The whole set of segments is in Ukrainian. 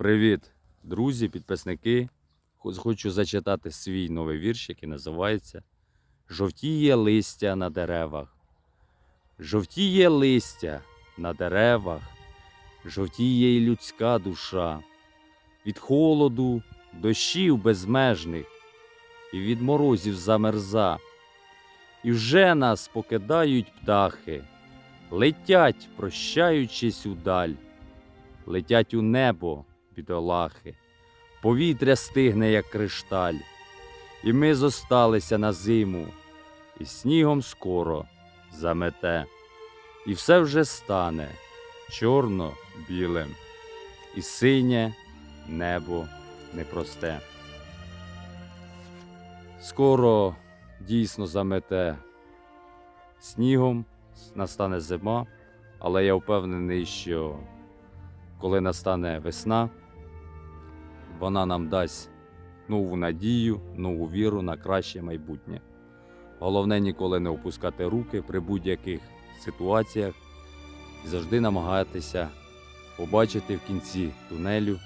Привіт, друзі, підписники. Хочу зачитати свій новий вірш, який називається Жовтіє листя на деревах. Жовтіє листя на деревах, жовтіє й людська душа. Від холоду, дощів безмежних і від морозів замерза. І вже нас покидають птахи, летять, прощаючись удаль, летять у небо бідолахи, повітря стигне, як кришталь, і ми зосталися на зиму, і снігом скоро замете, і все вже стане чорно-білим, і синє небо непросте. Скоро дійсно замете. Снігом, настане зима, але я впевнений, що коли настане весна, вона нам дасть нову надію, нову віру на краще майбутнє. Головне ніколи не опускати руки при будь-яких ситуаціях і завжди намагатися побачити в кінці тунелю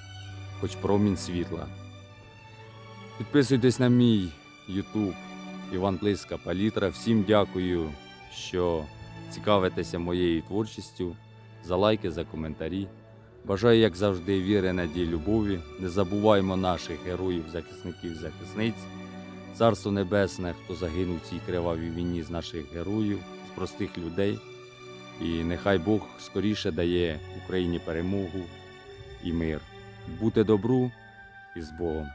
хоч промінь світла. Підписуйтесь на мій YouTube Іван Плиска Палітра. Всім дякую, що цікавитеся моєю творчістю, за лайки, за коментарі. Бажаю, як завжди, віри, надії, любові. Не забуваймо наших героїв, захисників, захисниць. Царство Небесне, хто загинув в цій кривавій війні з наших героїв, з простих людей. І нехай Бог скоріше дає Україні перемогу і мир. Бути добру і з Богом.